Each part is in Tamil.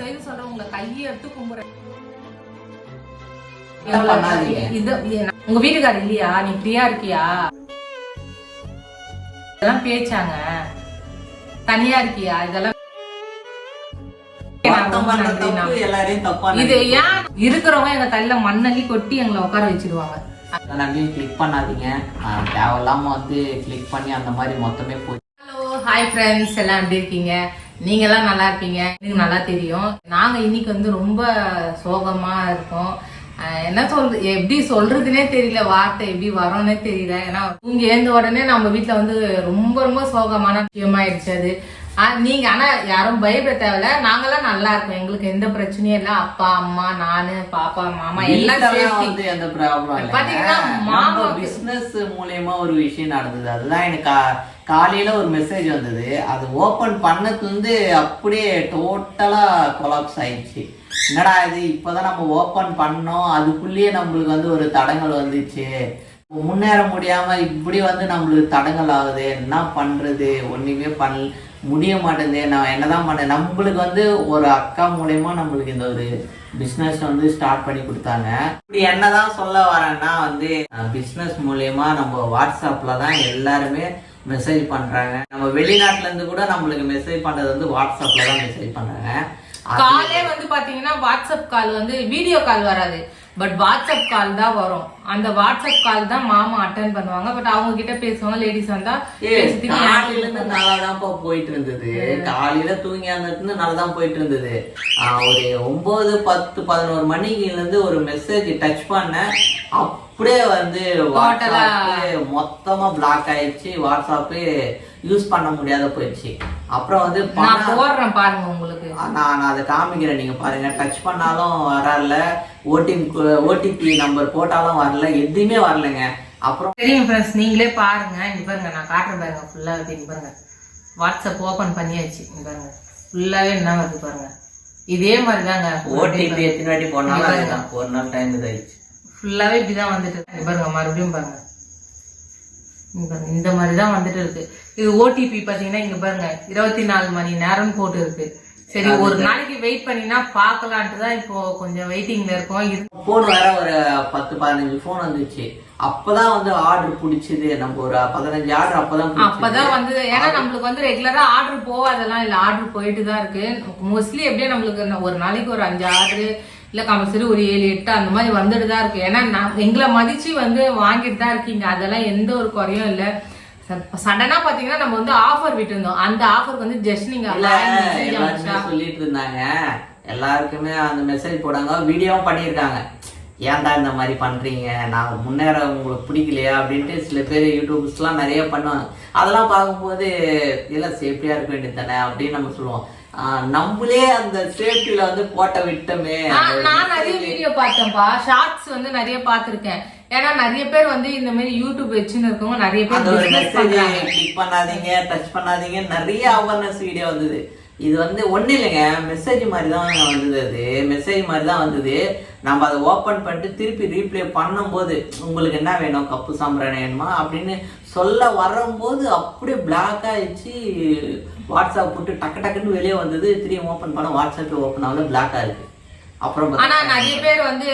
செய்து சொல்றேன் உங்க கையை எடுத்து கும்புறேன். இது உங்க வீட்டுக்காரர் இல்லையா? நீ ஃப்ரீயா இருக்கியா? இதெல்லாம் பேச்சாங்க. தனியா இருக்கியா? இதெல்லாம் இது ஏன்? இருக்கிறவங்க எங்க தலையில மண்ணள்ளி கொட்டி எங்களை உட்கார வச்சிருவாங்க நம்பியும் கிளிக் பண்ணாதீங்க. தேவையில்லாம வந்து கிளிக் பண்ணி அந்த மாதிரி மொத்தமே போய் ஹலோ ஹாய் ஃப்ரெண்ட்ஸ் எல்லாம் எப்படி இருக்கீங்க? நீங்க எல்லாம் நல்லா இருப்பீங்க எனக்கு நல்லா தெரியும். நாங்க இன்னைக்கு வந்து ரொம்ப சோகமா இருக்கோம். என்ன சொல்றது எப்படி சொல்றதுனே தெரியல. வார்த்தை எப்படி வரும்னே தெரியல. ஏன்னா தூங்கி எழுந்த உடனே நம்ம வீட்ல வந்து ரொம்ப ரொம்ப சோகமான விஷயமாயிடுச்சு அது. நீங்க ஆனா யாரும் பயப்பட தேவையில்ல. நாங்கெல்லாம் நல்லா இருக்கோம். எங்களுக்கு எந்த பிரச்சனையும் இல்ல. அப்பா அம்மா நானு பாப்பா மாமா எல்லாம் பாத்தீங்கன்னா மாமாவுக்கு- பிசினஸ் மூலியமா ஒரு விஷயம் நடந்தது. அதுதான் எனக்கு காலையில் ஒரு மெசேஜ் வந்தது. அது ஓப்பன் பண்ணது வந்து அப்படியே டோட்டலாக கொலாப்ஸ் ஆயிடுச்சு. என்னடா இது? இப்போ தான் நம்ம ஓப்பன் பண்ணோம். அதுக்குள்ளேயே நம்மளுக்கு வந்து ஒரு தடங்கள் வந்துச்சு. முன்னேற முடியாமல் இப்படி வந்து நம்மளுக்கு தடங்கள் ஆகுது. என்ன பண்ணுறது ஒன்றுமே பண் முடிய மாட்டேங்குது. நான் என்ன தான் பண்ணேன்? நம்மளுக்கு வந்து ஒரு அக்கா மூலயமா நம்மளுக்கு இந்த ஒரு பிஸ்னஸ் வந்து ஸ்டார்ட் பண்ணி கொடுத்தாங்க. இப்படி என்ன தான் சொல்ல வரேன்னா வந்து பிஸ்னஸ் மூலயமா நம்ம வாட்ஸ்அப்பில் தான் எல்லாருமே மெசேஜ் பண்றாங்க. நம்ம வெளிநாட்டுல இருந்து கூட நம்மளுக்கு மெசேஜ் பண்றது வந்து வாட்ஸ்அப்ல தான் மெசேஜ் பண்றாங்க. காலே வந்து பாத்தீங்கன்னா வாட்ஸ்அப் கால் வந்து வீடியோ கால் வராது. பட் வாட்ஸ்அப் கால் தான் வரும். அந்த வாட்ஸ்அப் கால் தான் மாமா அட்டன் பண்ணுவாங்க. பட் அவங்க கிட்ட பேசுவாங்க லேடிஸ் வந்தா காலையில இருந்து நல்லாதான்ப்பா போயிட்டு இருந்தது. காலையில தூங்கி இருந்து நல்லா தான் போயிட்டு இருந்தது. ஒரு ஒன்பது பத்து பதினோரு மணிக்குல இருந்து ஒரு மெசேஜ் டச் பண்ணேன். அப்படியே வந்து வாட்ஸ்அப் மொத்தமா பிளாக் ஆயிடுச்சு. வாட்ஸ்அப் யூஸ் பண்ண முடியாத போயிடுச்சு. அப்புறம் வந்து நான் போடுறேன் பாருங்க உங்களுக்கு. நான் நான் அதை காமிக்கிறேன். நீங்க பாருங்க. டச் பண்ணாலும் வரல. ஓடிபி ஓடிபி நம்பர் போட்டாலும் வரல. எதுவுமே வரலைங்க. அப்புறம் தெரியும் ஃப்ரெண்ட்ஸ் நீங்களே பாருங்க. இங்க பாருங்க நான் காட்டுறேன் பாருங்க. ஃபுல்லா இங்க பாருங்க. வாட்ஸ்அப் ஓபன் பண்ணியாச்சு. இங்க பாருங்க. ஃபுல்லாவே என்ன வருது பாருங்க. இதே மாதிரி தாங்க ஓடிபி எத்தனை வாட்டி போனாலும் ஒரு நாள் டைம் இதாயிடுச்சு ஃபுல்லாவே இப்படிதான் வந்துட்டு இருக்கு. பாருங்க மறுபடியும் பாருங்க. இந்த மாதிரி தான் வந்துட்டு இருக்கு. இது ஓடிபி பாத்தீங்கன்னா இங்க பாருங்க இருபத்தி நாலு மணி நேரம் போட்டு இருக்கு. சரி ஒரு நாளைக்கு வெயிட் பண்ணினா பாக்கலான்ட்டு தான் இப்போ கொஞ்சம் வெயிட்டிங்ல இருக்கோம். போன் வேற ஒரு பத்து பதினஞ்சு போன் வந்துச்சு. அப்பதான் வந்து ஆர்டர் பிடிச்சது. நம்ம ஒரு பதினஞ்சு ஆர்டர் அப்பதான். அப்பதான் வந்து ஏன்னா நம்மளுக்கு வந்து ரெகுலரா ஆர்டர் போகாதெல்லாம் இல்ல ஆர்டர் போயிட்டு தான் இருக்கு. மோஸ்ட்லி எப்படியும் நம்மளுக்கு ஒரு நாளைக்கு ஒரு அஞ்சு ஆர்டர் இல்ல கம்பல்சரி ஒரு ஏழு எட்டு அந்த மாதிரி வந்துட்டு தான் இருக்கு. ஏன்னா நான் எங்களை மதிச்சு வந்து வாங்கிட்டு தான் இருக்கீங்க. அதெல்லாம் எந்த ஒரு குறையும் இல்ல. சடனா பாத்தீங்கன்னா நம்ம வந்து ஆஃபர் விட்டுருந்தோம். அந்த ஆஃபருக்கு வந்து ஜஸ்ட் நீங்க சொல்லிட்டு இருந்தாங்க. எல்லாருக்குமே அந்த மெசேஜ் போடாங்க. வீடியோவும் பண்ணியிருக்காங்க. ஏன்டா இந்த மாதிரி பண்றீங்க? நான் முன்னேற உங்களுக்கு பிடிக்கலையா? அப்படின்ட்டு சில பேர் யூடியூப்ஸ்லாம் நிறைய பண்ணுவாங்க. அதெல்லாம் பார்க்கும்போது இல்லை சேஃப்டியா இருக்க வேண்டியது தானே அப்படின்னு நம்ம சொல்லுவோம். நம்மளே அந்த சேஃப்டியில வந்து போட்ட விட்டோமே. நான் நிறைய வீடியோ பார்த்தேன்ப்பா. ஷார்ட்ஸ் வந்து நிறைய பார்த்திருக்கேன். ஏன்னா நிறைய பேர் வந்து இந்த மாதிரி யூடியூப் வச்சுன்னு இருக்கவங்க நிறைய பேர் ஒரு மெசேஜ் கிளிக் பண்ணாதீங்க டச் பண்ணாதீங்க. நிறைய அவேர்னஸ் வீடியோ வந்தது. இது வந்து ஒண்ணு இல்லைங்க. மெசேஜ் மாதிரி தான் வந்தது அது. மெசேஜ் மாதிரி தான் வந்தது. நம்ம அதை ஓப்பன் பண்ணிட்டு திருப்பி ரீப்ளே பண்ணும்போது உங்களுக்கு என்ன வேணும்? கப்பு சாம்பிராணி வேணுமா? அப்படின்னு சொல்ல வரும்போது அப்படியே பிளாக் ஆயிடுச்சு. வாட்ஸ்அப் போட்டு டக்கு டக்குன்னு வெளியே வந்தது திரும்பி ஓப்பன் பண்ண வாட்ஸ்அப் ஓப்பன் ஆகல பிளாக்கா இருக்கு. அப்புறம் ஆனா நிறைய பேர் வந்து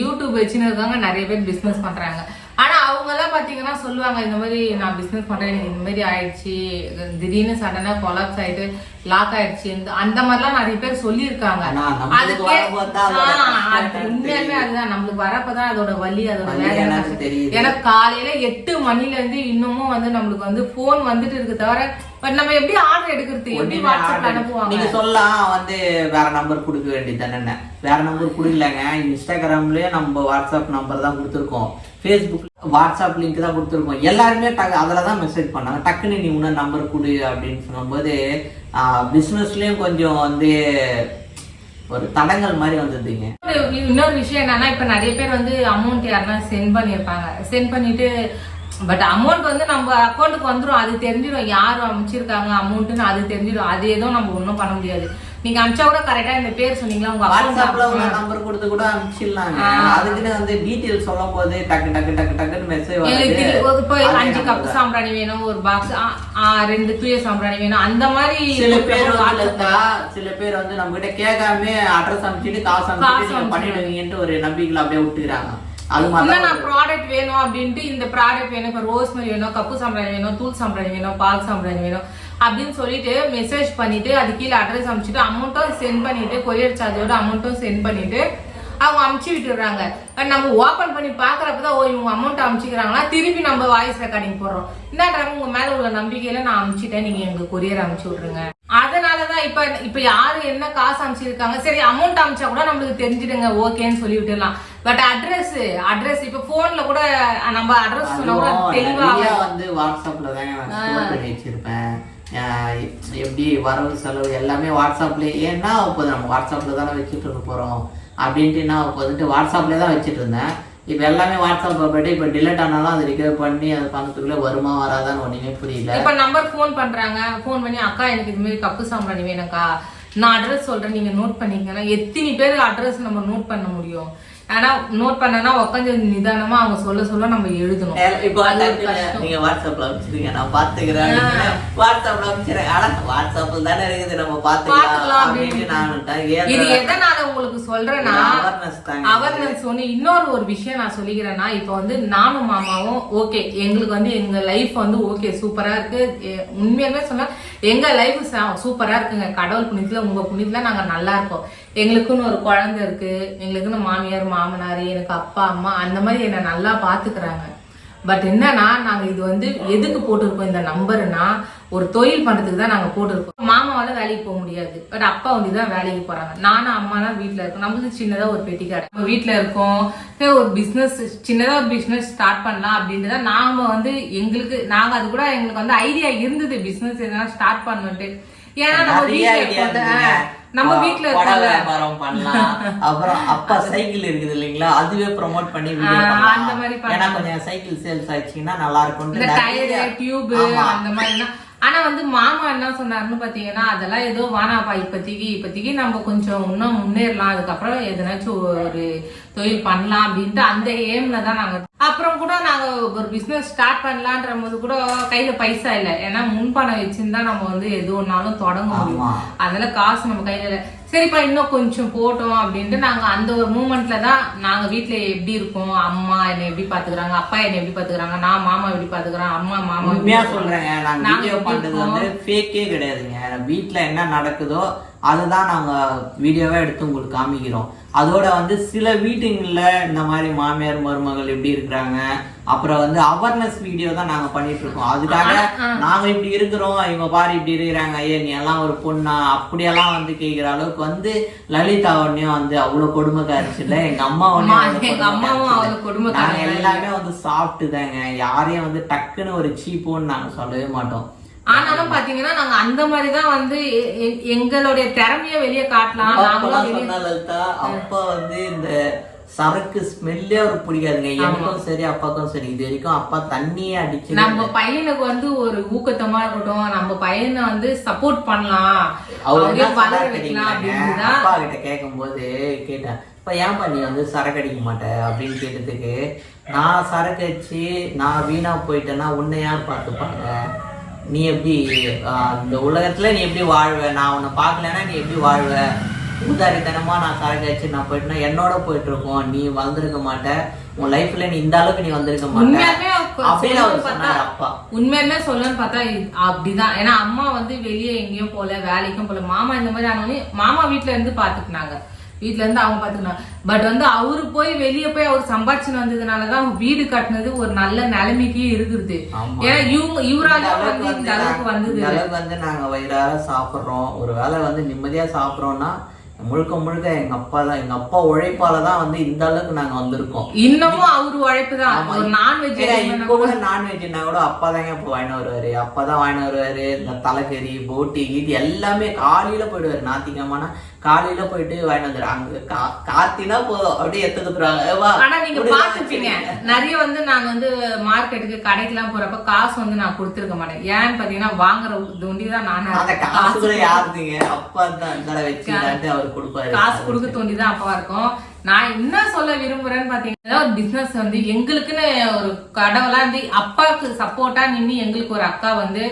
யூடியூப் வச்சுன்னு இருக்காங்க நிறைய பேர் பிசினஸ் பண்றாங்க. ஆனா அவங்க எல்லாம் பாத்தீங்கன்னா சொல்லுவாங்க இந்த மாதிரி நான் பிசினஸ் பண்றேன் எனக்கு இந்த மாதிரி ஆயிடுச்சு திடீர்னு சடனா கொலாப்ஸ் ஆயிட்டு லாக் ஆயிடுச்சு அந்த மாதிரிலாம் நிறைய பேர் சொல்லியிருக்காங்க. உண்மையாலுமே. அதுதான். நம்மளுக்கு வரப்பதான் அதோட வலி அதோட எனக்கு. ஏன்னா காலையில எட்டு மணில இருந்து இன்னமும் வந்து நம்மளுக்கு வந்து போன் வந்துட்டு இருக்கு தவிர பட் நம்ம எப்படி ஆர்டர் எடுக்கிறது? எப்படி வாட்ஸ்அப்ல அனுப்புவாங்க? நீங்க சொல்லலாம் வந்து வேற நம்பர் கொடுக்க வேண்டியது தானே வேற நம்பர் கொடுக்கலங்க. இன்ஸ்டாகிராம்லயே நம்ம வாட்ஸ்அப் நம்பர் தான் கொடுத்துருக்கோம். ஃபேஸ்புக் வாட்ஸ்அப் லிங்க் தான் கொடுத்துருக்கோம். எல்லாருமே டக்கு அதில் தான் மெசேஜ் பண்ணாங்க. டக்குன்னு நீ இன்னும் நம்பர் கொடு அப்படின்னு சொல்லும்போது பிஸ்னஸ்லயும் கொஞ்சம் வந்து ஒரு தடங்கள் மாதிரி வந்ததுங்க. இன்னொரு இன்னொரு விஷயம் என்னன்னா இப்ப நிறைய பேர் வந்து அமௌண்ட் யாருன்னா சென்ட் பண்ணியிருப்பாங்க சென்ட் பண்ணிட்டு பட் அமௌண்ட் வந்து நம்ம அக்கௌண்ட்டுக்கு வந்துடும் அது தெரிஞ்சிடும் யார் அமைச்சிருக்காங்க? அமௌண்ட்னு அது தெரிஞ்சிடும் அது எதுவும் நம்ம ஒன்றும் பண்ண முடியாது. நீங்க அமிச்சா கூட கரெக்டா இந்த பேர் சொன்னீங்களா? உங்க வாட்ஸ்அப்ல உங்க நம்பர் கொடுத்து கூட அனுப்பிச்சிடலாங்க அதுக்குன்னு வந்து டீட்டெயில் சொல்லும் போது டக்கு டக்கு டக்கு டக்குன்னு மெசேஜ் வருது. இப்போ அஞ்சு தான். சாம்பிராணி வேணும் ஒரு பாக்ஸ் ரெண்டு தூய சாம்பிராணி வேணும். அந்த மாதிரி சில பேர் சில பேர் வந்து நம்ம கிட்ட கேட்காம அட்ரஸ் அனுப்பிச்சிட்டு காசு அனுப்பிச்சிட்டு. பண்ணிடுவீங்கன்ட்டு ஒரு நம்பிக்கையில அப்படியே விட்டுக்கிறாங்க. அது மாதிரி நான் ப்ராடக்ட் வேணும் அப்படின்ட்டு இந்த ப்ராடக்ட் வேணும். இப்போ ரோஸ்மரி வேணும் கப்பு சாம்பிராணி வேணும் தூள் சாம்பிராணி வேணும் பால் சாம்பிராணி வேணும் அப்படின்னு சொல்லிட்டு மெசேஜ் பண்ணிட்டு அது கீழே அட்ரஸ் அனுப்பிச்சிட்டு அமௌண்ட்டும் சென்ட் பண்ணிட்டு கொரியர் சார்ஜோட அமௌண்ட்டும் சென்ட் பண்ணிட்டு அவங்க அமுச்சு விட்டுடுறாங்க. நம்ம ஓபன் பண்ணி பாக்குறப்பதான் ஓ இவங்க அமௌண்ட் அமுச்சிக்கிறாங்களா திருப்பி நம்ம வாய்ஸ் ரெக்கார்டிங் போடுறோம். என்னன்றாங்க உங்க மேல உள்ள நம்பிக்கையில நான் அமுச்சிட்டேன் நீங்க எங்க கொரியர் அமுச்சு விட்ருங்க இப்ப இப்ப யாரு என்ன காசு அமுச்சிருக்காங்க? சரி அமௌண்ட் அமிச்சா கூட நம்மளுக்கு தெரிஞ்சிடுங்க ஓகேன்னு சொல்லி விட்டுடலாம். பட் அட்ரஸ் அட்ரஸ் இப்ப போன்ல கூட நம்ம அட்ரஸ் சொன்னா கூட அதுவும் தெளிவா நிறைய வந்து வாட்ஸ்அப்ல நான் பண்ணி வச்சிருப்பேன். எப்படி வரவு செலவு எல்லாமே வாட்ஸ்அப்ல ஏன்னா இப்போ நம்ம வாட்ஸ்அப்ல தானே வச்சுட்டு இருக்க போறோம். அப்படின்ட்டு என்ன இப்போ வந்துட்டு வாட்ஸ்அப்ல தான் வச்சுட்டு இருந்தேன். இப்போ எல்லாமே வாட்ஸ்அப் போயிட்டு இப்போ டிலேட் ஆனாலும் அது ரிகவர் பண்ணி அது பண்ணதுக்குள்ள வருமா வராதான்னு ஒன்றுமே புரியல. இப்ப நம்பர் ஃபோன் பண்றாங்க. ஃபோன் பண்ணி அக்கா எனக்கு இது மாதிரி கப்பு சாம்பிராணி வேணும்க்கா. நான் அட்ரஸ் சொல்றேன். நீங்க நோட் பண்ணிக்கங்கன்னா எத்தனை பேர் அட்ரஸ் நம்ம நோட் பண்ண முடியும்? ஆனா நோட் பண்ணனா உட்காந்து நிதானமா அவங்க சொல்ல சொல்ல நம்ம எழுதணும். இப்போ. நீங்க வாட்ஸ்அப்ல அனுப்பிச்சிருங்க நான் பாத்துக்கிறேன் வாட்ஸ்அப்ல அனுப்பிச்சிடுறேன் ஆனா வாட்ஸ்அப்ல தானே இருக்குது நம்ம பாத்துக்கலாம் அப்படின்னு. நான் இது எதனால உங்களுக்கு சொல்றேன்னா. அவேர்னஸ் ஒண்ணு. இன்னொரு ஒரு விஷயம் நான் சொல்லிக்கிறேன்னா இப்போ வந்து நானும் மாமாவும் ஓகே எங்களுக்கு வந்து எங்க லைஃப் வந்து ஓகே சூப்பரா இருக்கு. உண்மையாலுமே சொன்னா எங்க லைஃப் சூப்பரா இருக்குங்க. கடவுள் புண்ணியத்துல உங்க புண்ணியத்துல நாங்க நல்லா இருக்கோம். எங்களுக்குன்னு ஒரு குழந்தை இருக்கு. எங்களுக்குன்னு மாமியார் மாமனார் எனக்கு அப்பா அம்மா அந்த மாதிரி என்னை நல்லா பாத்துக்கிறாங்க. பட் என்னன்னா நாங்க இது வந்து எதுக்கு போட்டிருக்கோம் இந்த நம்பர்னா ஒரு தொழில் பண்றதுக்கு தான் நாங்க போட்டிருக்கோம். மாமாவால வேலைக்கு போக முடியாது. பட் அப்பா வந்து தான் வேலைக்கு போறாங்க. நானும் அம்மா தான் வீட்டுல இருக்கோம். நம்மளுக்கு சின்னதா ஒரு பெட்டி கடை. நம்ம வீட்டுல இருக்கோம். சரி, ஒரு பிசினஸ் சின்னதா ஒரு பிசினஸ் ஸ்டார்ட் பண்ணலாம் அப்படின்ட்டு தான் நாம வந்து எங்களுக்கு நாங்க அது கூட எங்களுக்கு வந்து ஐடியா இருந்தது. பிசினஸ் எதனா ஸ்டார்ட் பண்ணணும்ட்டு ஏன்னா நம்ம வீட்டுல. நம்ம புடவை இருக்கோம்ல வியாபாரம் பண்ணலாம். அப்புறம் அப்பா சைக்கிள் இருக்குது இல்லைங்களா? அதுவே ப்ரோமோட் பண்ணி வீடியோ அந்த மாதிரி பண்ணலாம். ஏன்னா கொஞ்சம் சைக்கிள் சேல்ஸ் ஆயிடுச்சுன்னா நல்லா இந்த டயரு இருக்கும் டியூப். அந்த மாதிரிலாம் ஆனா வந்து மாமா என்ன சொன்னாருன்னு பாத்தீங்கன்னா அதெல்லாம் ஏதோ வானாப்பா இப்போதைக்கு இப்போதைக்கு நம்ம கொஞ்சம் இன்னும் முன்னேறலாம். அதுக்கப்புறம் எதனாச்சும் ஒரு தொழில் பண்ணலாம் அப்படின்ட்டு அந்த எய்ம்ல தான் நாங்க அப்புறம் கூட நாங்க ஒரு பிசினஸ் ஸ்டார்ட் பண்ணலான்ற போது கூட கையில பைசா இல்ல. ஏன்னா முன்பணம் வச்சிருந்தா நம்ம வந்து எது ஒன்னாலும் தொடங்க முடியும். அதனால காசு நம்ம கையில சரிப்பா இன்னும் கொஞ்சம் போட்டோம் அப்படின்ட்டு நாங்க அந்த ஒரு மூமெண்ட்ல தான் நாங்க வீட்ல எப்படி இருக்கோம்? அம்மா என்னை எப்படி பாத்துக்கிறாங்க? அப்பா என்னை எப்படி பாத்துக்கிறாங்க? நான் மாமா எப்படி பாத்துக்கிறேன்? அம்மா மாமா உண்மையா. சொல்றேங்க நாங்க நாங்க வீடியோ இருக்கோம்? வந்து ஃபேக்கே கிடையாதுங்க. வீட்ல என்ன நடக்குதோ அதுதான் நாங்க வீடியோவா எடுத்து உங்களுக்கு காமிக்கிறோம். அதோட வந்து சில வீட்டுங்கள்ல இந்த மாதிரி மாமியார் மருமகள் எப்படி இருக்கிறாங்க? அப்புறம் வந்து அவேர்னஸ் வீடியோ தான் நாங்க பண்ணிட்டு இருக்கோம் அதுக்காக நாங்க இப்படி இருக்கிறோம். இவங்க பாரு இப்படி இருக்கிறாங்க. ஐயா நீ எல்லாம் ஒரு பொண்ணா? அப்படியெல்லாம் வந்து கேக்குற அளவுக்கு வந்து லலிதா ஒன்னையும் வந்து அவ்வளவு கொடுமைக்காரிச்சு இல்ல எங்க அம்மா ஒன்னையும் எங்க அம்மாவும் அவ்வளவு நாங்க எல்லாமே வந்து சாப்பிட்டு தாங்க. யாரையும் வந்து டக்குன்னு ஒரு சீப்போன்னு நாங்க சொல்லவே மாட்டோம். ஆனாலும் பாத்தீங்கன்னா நாங்க அந்த மாதிரி தான் வந்து எங்களுடைய திறமைய வெளியே காட்டலாம். அப்பா வந்து இந்த சரக்கு ஸ்மெல்லே அவருக்கு பிடிக்காதுங்க எனக்கும் சரி அப்பாக்கும் சரி. இது வரைக்கும் அப்பா தண்ணியே அடிச்சு நம்ம பையனுக்கு வந்து ஒரு ஊக்கத்தமா இருக்கட்டும் நம்ம பையனை வந்து சப்போர்ட் பண்ணலாம். அவர் என்ன வளர வைக்கலாம்? அப்படின்னுதான் அப்பா கிட்ட கேட்கும்போது கேட்டேன் இப்ப ஏன்பா நீ வந்து சரக்கு அடிக்க மாட்ட? அப்படின்னு கேட்டதுக்கு நான் சரக்கு அடிச்சு நான் வீணா போயிட்டேன்னா உன்னை யார் பார்த்துப்பாங்க? நீ எப்படி இந்த உலகத்துல நீ எப்படி வாழ்வ? நான் உன்னை பார்க்கலன்னா நீ எப்படி வாழ்வ? உதாரித்தனமா நான் அடிச்சு நான் போயிட்டேன்னா என்னோட போயிட்டு இருக்கோம். நீ வந்திருக்க மாட்ட. உன் லைஃப்ல நீ இந்த அளவுக்கு நீ வந்திருக்க மாட்ட. உண்மையாலுமே அவ- அப்படின்னு அவர் சொல்லணும்னு சொன்னார் பார்த்தா- அப்பா. உண்மையுமே சொல்லணும்னு பார்த்தா அப்படிதான். ஏன்னா அம்மா வந்து வெளியே எங்கேயும் போல வேலைக்கும் போல. மாமா இந்த மாதிரி ஆனோடனே மாமா வீட்ல இருந்து பாத்துக்கினாங்க. வீட்ல இருந்து அவங்க பாத்துக்கினாங்க. பட் வந்து அவரு போய் வெளியே போய் அவர் சம்பாதிச்சுன்னு வந்ததுனாலதான் அவங்க வீடு கட்டினது ஒரு நல்ல நிலைமைக்கு இருக்குது. ஏன்னா இவங்க இவரால வந்து இந்த அளவுக்கு வந்தது. வந்து நாங்க வயிறார சாப்பிடுறோம். ஒரு வேளை வந்து நிம்மதியா சாப்பிடுறோம்னா முழுக்க முழுக்க எங்க அப்பா தான் எங்க அப்பா உழைப்பால தான் வந்து இந்த அளவுக்கு நாங்க வந்திருக்கோம். இன்னமும் அவரு உழைப்பு தான். நான்வெஜ் இப்போ கூட நான்வெஜ்னா கூட அப்பா தாங்க இப்போ வாங்கிட்டு வருவாரு? அப்பா தான் வாங்கிட்டு வருவாரு. இந்த தலைக்கறி போட்டி கீட்டி எல்லாமே காலையில போயிடுவாரு. ஞாத்திக்கிழமைனா காலையில போயிட்டு வாங்கிட்டு வந்துரு. அங்க கா- காத்தினா போதும் அப்படியே எடுத்துக்கிட்டுருவாங்க ஆனா நீங்க பாத்துப்பீங்க. நிறைய வந்து நான் வந்து மார்க்கெட்டுக்கு கடைக்கெல்லாம் போறப்ப காசு வந்து நான் கொடுத்துருக்க மாட்டேன். ஏன்னு பாத்தீங்கன்னா வாங்குற தோண்டி தான் அந்த நானே காசு கூட யாருதுங்க அப்பா தான் வச்சுக்கிட்டு அவர் கொடுப்பாரு. காசு கொடுக்க தோண்டி தான் அப்பா இருக்கும். நான் என்ன சொல்ல விரும்புறேன்னு பாத்தீங்கன்னா ஒரு பிசினஸ் வந்து எங்களுக்குன்னு ஒரு கடவுளா வந்து அப்பாவுக்கு சப்போர்ட்டா நின்னு எங்களுக்கு ஒரு அக்கா வந்து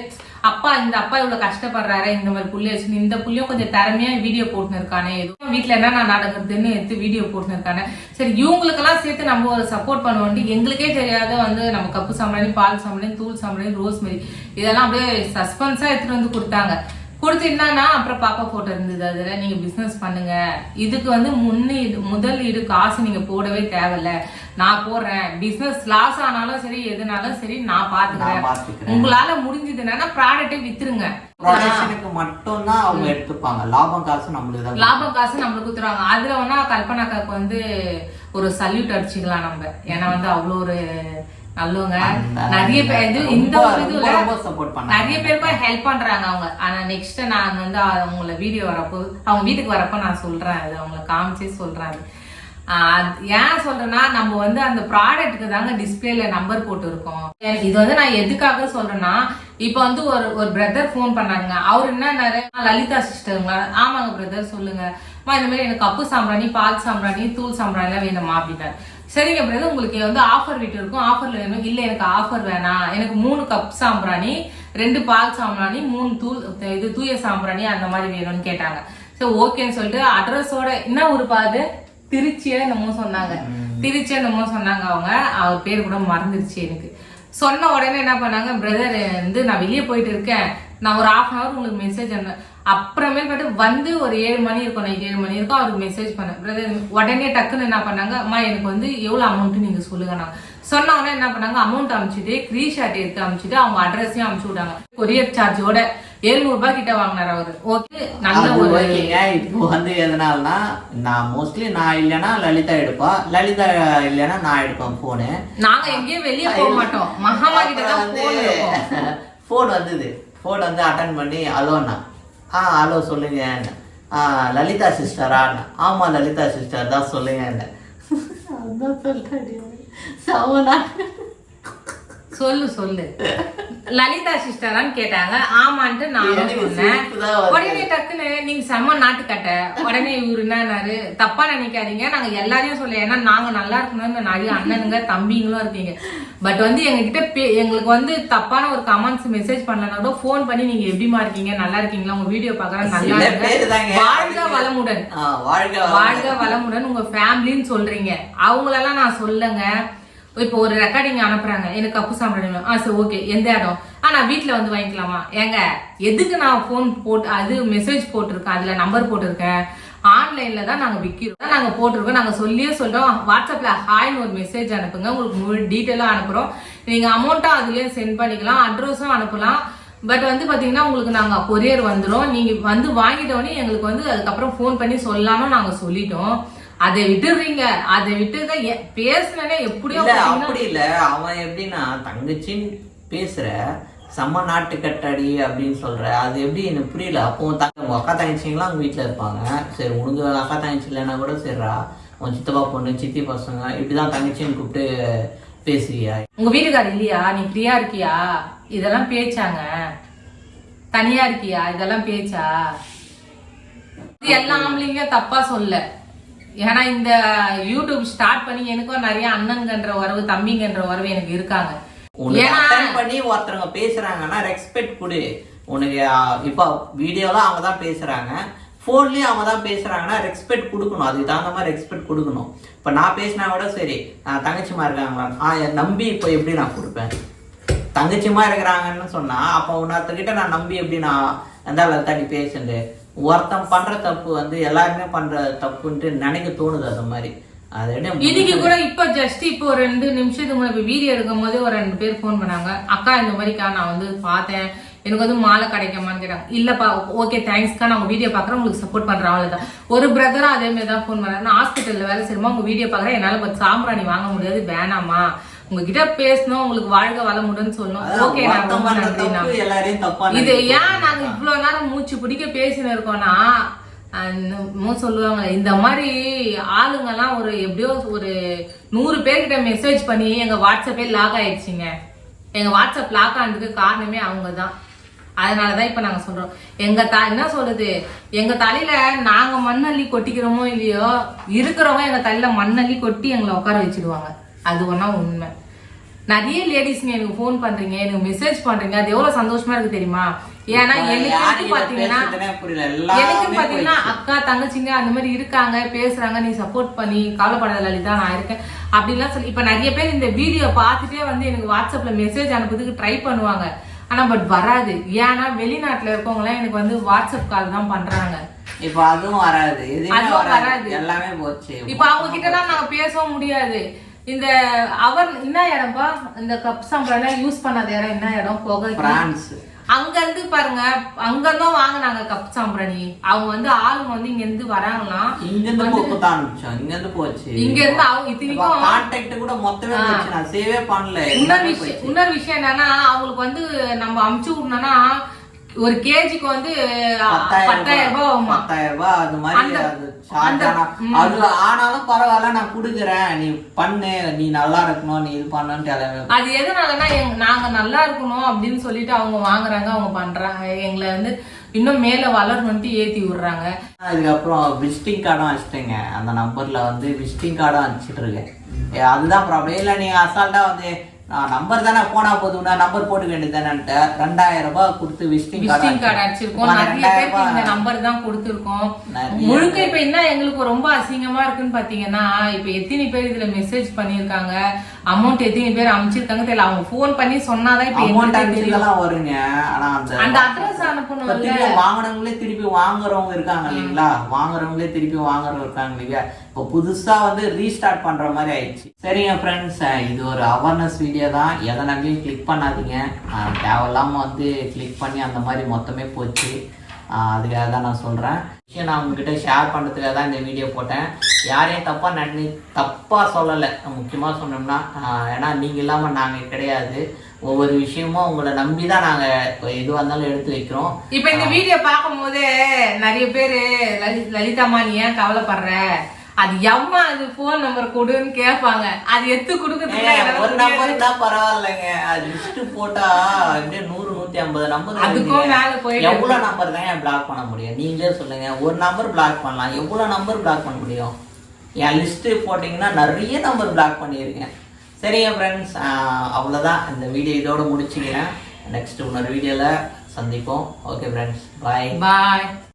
அப்பா இந்த அப்பா இவ்வளவு கஷ்டப்படுறாரு இந்த மாதிரி புள்ளி வச்சு இந்த புள்ளியும் கொஞ்சம் திறமையா வீடியோ போட்டுன்னு இருக்கானே எதுவும் வீட்டுல என்ன நான் நடக்குதுன்னு எடுத்து வீடியோ போட்டுன்னு இருக்கானே சரி இவங்களுக்கெல்லாம் சேர்த்து நம்ம ஒரு சப்போர்ட் பண்ணுவோம் எங்களுக்கே தெரியாத வந்து நம்ம கப்பு சாம்பிராணி பால் சாம்பிராணி தூள் சாம்பிராணி ரோஸ்மெரி இதெல்லாம் அப்படியே சஸ்பென்ஸா எடுத்துட்டு வந்து கொடுத்தாங்க. கொடுத்து என்னன்னா அப்புறம் பாப்பா போட்டோ இருந்தது. அதுல நீங்க பிசினஸ் பண்ணுங்க. இதுக்கு வந்து முன்னீடு முதலீடு காசு நீங்க போடவே தேவையில்ல. நான் போடுறேன். பிசினஸ் லாஸ் ஆனாலும் சரி எதுனாலும் சரி நான் பாத்துக்கிறேன். உங்களால முடிஞ்சதுன்னா ப்ராடக்ட்டை வித்துருங்க. மட்டும் தான் அவங்க எடுத்துப்பாங்க. லாபம் காசு நம்மளுக்கு லாபம் காசு நம்மளுக்கு குத்துறாங்க அதுல வேணா கல்பனாக்காக்கு வந்து ஒரு சல்யூட் அடிச்சுக்கலாம் நம்ம. ஏன்னா வந்து அவ்வளோ ஒரு நல்லவங்க. நிறைய பேர் இந்த ஒரு இதுல ரொம்ப சப்போர்ட் பண்ணாங்க. நிறைய பேருக்கும் ஹெல்ப் பண்றாங்க அவங்க. ஆனா நெக்ஸ்ட் நான் வந்து அவங்கள வீடியோ வரப்போ அவங்க வீட்டுக்கு வரப்போ நான் சொல்றேன் அது. அவங்கள காமிச்சே சொல்றேன் அது. ஏன் சொல்றேன்னா நம்ம வந்து அந்த ப்ராடக்ட்டுக்கு தாங்க டிஸ்பிளேல நம்பர் போட்டு இருக்கோம் எனக்கு இது வந்து நான் எதுக்காக சொல்றேன்னா இப்போ வந்து ஒரு ஒரு பிரதர் ஃபோன் பண்ணாங்க அவர் "ஆ, லலிதா சிஸ்டருங்களா ஆமாங்க பிரதர் சொல்லுங்க. இந்த மாதிரி எனக்கு கப்பு சாம்பிராணி பால் சாம்பிராணி தூள் சாம்பிராணிலாம் வேணுமா அப்படின்னாரு. சரிங்க பிரதர். உங்களுக்கு வந்து ஆஃபர் வீட்டு இருக்கும் ஆஃபர்ல வேணும்? இல்ல எனக்கு ஆஃபர் வேணாம் எனக்கு மூணு கப் சாம்பிராணி ரெண்டு பால் சாம்பிராணி மூணு தூள் இது தூய சாம்பிராணி அந்த மாதிரி வேணும்னு கேட்டாங்க. சரி ஓகேன்னு சொல்லிட்டு அட்ரஸோட என்ன ஊரு பாது திருச்சியா என்னமோ சொன்னாங்க. திருச்சியா என்னமோ சொன்னாங்க அவங்க. அவர் பேர் கூட மறந்துருச்சு எனக்கு. சொன்ன உடனே என்ன பண்ணாங்க பிரதர் வந்து நான் வெளியே போயிட்டு இருக்கேன். நான் ஒரு half அன் ஹவர் உங்களுக்கு மெசேஜ் பண்ணேன் அப்புறமேல்பட்டு வந்து ஒரு ஏழு மணி இருக்கும் நைட் ஏழு மணி இருக்கும் அவருக்கு மெசேஜ் பண்ணேன். உடனே டக்குன்னு என்ன பண்ணாங்க அம்மா எனக்கு வந்து எவ்வளவு அமௌண்ட் நீங்க சொல்லுங்க நான் சொன்ன உடனே என்ன பண்ணாங்க அமௌண்ட் அனுப்பிச்சிட்டு ஸ்கிரீன்ஷாட் எடுத்து அனுப்பிச்சிட்டு அவங்க அட்ரஸையும் அனுப்பிச்சு விட்டாங்க. கொரியர் சார்ஜோட எழுநூறு ரூபாய் கிட்ட வாங்கினார் அவரு. ஓகே நல்ல ஒரு இப்போ வந்து எதனாலனா நான் மோஸ்ட்லி நான் இல்லைன்னா லலிதா எடுப்பா. லலிதா இல்லைன்னா நான் எடுப்பேன் போனு நாங்க எங்கேயும் வெளியே போக மாட்டோம். மகாமா கிட்ட தான் போன் வந்தது. ஃபோன் வந்து அட்டன் பண்ணி அலோண்ணா ஆ ஹலோ சொல்லுங்க. ஆ லலிதா சிஸ்டரான்னு ஆமாம் லலிதா சிஸ்டர் தான் சொல்லுங்க. அதான் சொல்றேன். சவனா. சொல்லு சொல்லு. லலிதா சிஸ்டரான்னு கேட்டாங்க. ஆமான்ட்டு நானும் சொன்னேன். உடனே டக்குன்னு நீங்க செம்ம நாட்டுக்கட்ட உடனே இவரு என்னன்னாரு தப்பா நினைக்காதீங்க. நாங்க எல்லாரையும் சொல்ல ஏன்னா நாங்க நல்லா இருக்கணும்னு நிறைய அண்ணனுங்க தம்பிங்களும் இருக்கீங்க. பட் வந்து எங்ககிட்ட எங்களுக்கு வந்து தப்பான ஒரு கமெண்ட்ஸ் மெசேஜ் பண்ணலனா கூட ஃபோன் பண்ணி நீங்க எப்படிமா இருக்கீங்க? நல்லா இருக்கீங்களா? உங்க வீடியோ பாக்குறேன் நல்லா தாங்க வாழ்க வளமுடன். வாழ்க வளமுடன். உங்க ஃபேமிலின்னு சொல்றீங்க. அவங்களெல்லாம் நான் சொல்லுங்க. இப்போ ஒரு ரெக்கார்டிங் அனுப்புறாங்க. எனக்கு கப்பு சாப்பிடணும் ஆ சரி ஓகே எந்த இடம்? ஆ நான் வீட்டில் வந்து வாங்கிக்கலாமா? ஏங்க எதுக்கு நான் ஃபோன் போட்டு அது மெசேஜ் போட்டிருக்கேன். அதில் நம்பர் போட்டிருக்கேன். ஆன்லைனில் தான் நாங்கள் விற்கிறோம் நாங்கள் போட்டிருக்கோம். நாங்கள் சொல்லியே சொல்கிறோம் வாட்ஸ்அப்பில் ஹாய்னு ஒரு மெசேஜ் அனுப்புங்க. உங்களுக்கு முழு டீட்டெயிலாக அனுப்புகிறோம் நீங்கள் அமௌண்ட்டும் அதுலேயே சென்ட் பண்ணிக்கலாம். அட்ரஸும் அனுப்பலாம். பட் வந்து பார்த்தீங்கன்னா உங்களுக்கு நாங்கள் கொரியர் வந்துடும் நீங்கள் வந்து வாங்கிட்டோன்னே எங்களுக்கு வந்து அதுக்கப்புறம் ஃபோன் பண்ணி சொல்லாமல் நாங்கள் சொல்லிட்டோம். அதை விட்டுடுறீங்க. அதை விட்டு பேசுனே எப்படியோ அப்படி இல்ல. அவன் எப்படின்னா தங்கச்சின்னு பேசுற செம்ம நாட்டு கட்டடி அப்படின்னு சொல்ற அது எப்படி எனக்கு புரியல. அப்போ தங்க உங்க அக்கா தங்கச்சிங்களாம் உங்க வீட்டுல இருப்பாங்க. சரி உனக்கு அக்கா தங்கச்சி இல்லைன்னா கூட சரிடா. உன் சித்தப்பா பொண்ணு சித்தி பசங்க இப்படிதான் தங்கச்சின்னு கூப்பிட்டு பேசுவியா? உங்க வீட்டுக்காரர் இல்லையா? நீ ஃப்ரீயா இருக்கியா? இதெல்லாம் பேச்சாங்க. தனியா இருக்கியா? இதெல்லாம் பேச்சா? இது எல்லா ஆம்பளைங்க தப்பா சொல்ல ஏன்னா இந்த யூடியூப் ஸ்டார்ட் பண்ணி எனக்கும் நிறைய அண்ணன்கன்ற உறவு தம்பிங்கன்ற உறவு எனக்கு இருக்காங்க. பண்ணி ஒருத்தவங்க பேசுறாங்கன்னா ரெஸ்பெக்ட் கொடு. உனக்கு இப்போ வீடியோலாம் அவங்க தான் பேசுறாங்க. ஃபோன்லயும் அவங்க தான் பேசுறாங்கன்னா ரெஸ்பெக்ட் கொடுக்கணும். அதுக்கு தகுந்த மாதிரி ரெஸ்பெக்ட் கொடுக்கணும். இப்போ நான் பேசினா கூட சரி ஆஹ், தங்கச்சிமா இருக்காங்களா? ஆ நம்பி இப்போ எப்படி நான் கொடுப்பேன்? தங்கச்சிமா இருக்கிறாங்கன்னு சொன்னா அப்போ உன்னொருத்தர்கிட்ட நான் நம்பி எப்படி நான் அந்த தட்டி பேசுண்டு ஒருத்தன் பண்ற தப்பு வந்து எல்லாருமே பண்ற தப்புன்ட்டு நினைக்க தோணுது அது மாதிரி. இன்னைக்கு கூட இப்ப ஜஸ்ட் இப்போ ஒரு ரெண்டு நிமிஷத்துக்கு முன்னாடி வீடியோ எடுக்கும் போது ஒரு ரெண்டு பேர் ஃபோன் பண்ணாங்க. அக்கா இந்த மாதிரிக்கா நான் வந்து பார்த்தேன். எனக்கு வந்து மாலை கிடைக்குமான்னு கேட்டாங்க. இல்லப்பா ஓகே தேங்க்ஸ்க்கா நான் உங்க வீடியோ பாக்குறேன் உங்களுக்கு சப்போர்ட் பண்றேன் அவ்வளவுதான். ஒரு பிரதரும் அதே மாதிரி தான் ஃபோன் பண்ணாரு. நான் ஹாஸ்பிட்டல்ல வேலை செய்யுமா உங்க வீடியோ பாக்குறேன் என்னால சாம்பிராணி வாங்க முடியாது. வேணாமா? உங்ககிட்ட பேசணும் உங்களுக்கு வாழ்க வளமுடன் சொல்லணும். ஓகே இது ஏன் நாங்க இவ்வளவு நேரம் மூச்சு பிடிக்க பேசின்னு இருக்கோம்னா சொல்லுவாங்க இந்த மாதிரி ஆளுங்கெல்லாம் ஒரு எப்படியோ ஒரு நூறு பேர்கிட்ட மெசேஜ் பண்ணி எங்க வாட்ஸ்அப்பே லாக் ஆயிடுச்சுங்க. எங்க வாட்ஸ்அப் லாக் ஆனதுக்கு காரணமே அவங்க தான் அதனாலதான் இப்ப நாங்க சொல்றோம். எங்க த என்ன சொல்றது? எங்க தலையில நாங்க மண்ணள்ளி கொட்டிக்கிறோமோ இல்லையோ இருக்கிறவங்க எங்க தலையில மண்ணள்ளி கொட்டி எங்களை உட்கார வச்சிடுவாங்க. அது ஒண்ணா உண்மை. நிறைய லேடிஸ்ங்க எனக்கு ஃபோன் பண்றீங்க எனக்கு மெசேஜ் பண்றீங்க. அது எவ்வளவு சந்தோஷமா இருக்கு தெரியுமா? ஏன்னா எனக்கு பாத்தீங்கன்னா எனக்கு பாத்தீங்கன்னா அக்கா தங்கச்சிங்க அந்த மாதிரி இருக்காங்க பேசுறாங்க நீ சப்போர்ட் பண்ணி கவலைப்படாத லலிதா நான் இருக்கேன். அப்படிலாம் சொல்லி இப்ப நிறைய பேர் இந்த வீடியோ பார்த்துட்டே வந்து எனக்கு வாட்ஸ்அப்ல மெசேஜ் அனுப்புறதுக்கு ட்ரை பண்ணுவாங்க. ஆனா பட் வராது. ஏன்னா வெளிநாட்டுல இருக்கவங்க எல்லாம் எனக்கு வந்து வாட்ஸ்அப் கால் தான் பண்றாங்க. இப்ப அதுவும் வராது. அதுவும் வராது. வராது. எல்லாமே போச்சு. இப்ப அவங்க கிட்ட எல்லாம் நாங்க பேசவும் முடியாது. இந்த அவர் என்ன இடம்பா? இந்த கப் சாம்பிராணி யூஸ் பண்ணாத இடம் என்ன இடம்? புகை பிரான்ஸ். அங்க இருந்து பாருங்க அங்க இருந்தும் வாங்கினாங்க கப் சாம்பிராணி. அவங்க வந்து ஆளுங்க வந்து இங்க இருந்து வராங்களாம் இங்க இருந்து போக்கு தான் அனுப்பிச்சோம் இங்க இருந்து போச்சு. இங்க இருந்து அவங்க இத்தனைக்கும் கான்டாக்ட் கூட மொத்தமே நான் சேவே பண்ணல. இன்னொரு விஷயம். இன்னொரு விஷயம் என்னன்னா அவங்களுக்கு வந்து நம்ம அமுச்சு விடணும்னா ஒரு கேஜிக்கு வந்து பத்தாயிரம் ரூபாய். ஆகுமா? பத்தாயிரம் ரூபாய் அது மாதிரி ஆனாலும் பரவாயில்ல நான் குடுக்குறேன். நீ பண்ணு நீ நல்லா இருக்கணும் நீ இது எல்லாமே அது எதனாலன்னா நாங்க நல்லா இருக்கணும் அப்படின்னு சொல்லிட்டு அவங்க வாங்குறாங்க அவங்க பண்றாங்க. எங்களை வந்து இன்னும் மேல வளரணும்ட்டு ஏத்தி விடுறாங்க. அதுக்கப்புறம் விசிட்டிங் கார்டும் வச்சுட்டேங்க அந்த நம்பர்ல வந்து விசிட்டிங் கார்டும் அனுப்பிச்சிட்டு இருக்கேன். அதுதான் ப்ராப்ளம் இல்லை நீங்க அசால்ட்டா வந்து நம்பர் தானே போனா போதும் நம்பர் போட்டுக்க வேண்டியதானே ரெண்டாயிரம் ரூபாய் கொடுத்து விசிட்டிங் விசிட்டிங் கார்டு அடிச்சிருக்கோம் நிறைய பேருக்கு இந்த நம்பர் தான் கொடுத்துருக்கோம். முழுக்க இப்ப என்ன எங்களுக்கு ரொம்ப அசிங்கமா இருக்குன்னு பாத்தீங்கன்னா இப்ப எத்தனை பேர் இதுல மெசேஜ் பண்ணிருக்காங்க அமௌண்ட் எத்தனை பேர் அமைச்சிருக்காங்க தெரியல. அவங்க ஃபோன் பண்ணி சொன்னாதான் இப்ப அமௌண்ட் அனுப்பிச்சதெல்லாம் வருங்க. ஆனா அந்த அந்த அட்ரஸ் இப்ப அனுப்பணும்ல திருப்பி வாங்குனவங்களே திருப்பி வாங்குறவங்க இருக்காங்க இல்லைங்களா? வாங்குறவங்களே திருப்பி வாங்குறவங்க இருக்காங்க இல்லையா இப்போ புதுசா வந்து ரீஸ்டார்ட் பண்ற மாதிரி ஆயிடுச்சு. சரிங்க ஃப்ரெண்ட்ஸ் இது ஒரு அவேர்னஸ் வீடியோ தான். எதை நம்பியும் கிளிக் பண்ணாதீங்க. தேவையில்லாம வந்து கிளிக் பண்ணி அந்த மாதிரி மொத்தமே போச்சு. அதுக்காக தான் நான் சொல்றேன். விஷயம் நான் உங்ககிட்ட ஷேர் பண்ணுறதுக்காக தான் இந்த வீடியோ போட்டேன். யாரையும் தப்பா நன்னி தப்பா சொல்லலை. முக்கியமா சொன்னோம்னா ஏன்னா நீங்க இல்லாம நாங்க கிடையாது. ஒவ்வொரு விஷயமும் உங்களை நம்பி தான் நாங்க எது வந்தாலும் எடுத்து வைக்கிறோம். இப்ப இந்த வீடியோ பார்க்கும் போதே நிறைய பேரு லலி- லலிதாம்மா நீ ஏன் கவலைப்படுற? அது எம்மா அது போன் நம்பர் கொடுன்னு கேட்பாங்க. அது எடுத்து கொடுக்கறதுக்கு ஒரு. நம்பர் தான் பரவாயில்லைங்க. அது லிஸ்ட் போட்டா அப்படியே நூறு நூத்தி ஐம்பது நம்பர் அதுக்கும் மேல போயிட்டு எவ்வளவு நம்பர் தான் பிளாக் பண்ண முடியும்? நீங்களே சொல்லுங்க. ஒரு நம்பர் பிளாக் பண்ணலாம். எவ்வளவு நம்பர் பிளாக் பண்ண முடியும்? என் லிஸ்ட் போட்டீங்கன்னா நிறைய நம்பர் பிளாக் பண்ணியிருக்கேன். சரிங்க ஃப்ரெண்ட்ஸ் அவ்வளோதான் இந்த வீடியோ இதோட முடிச்சுக்கிறேன். நெக்ஸ்ட் இன்னொரு வீடியோவில் சந்திப்போம். ஓகே ஃப்ரெண்ட்ஸ் பாய் பாய்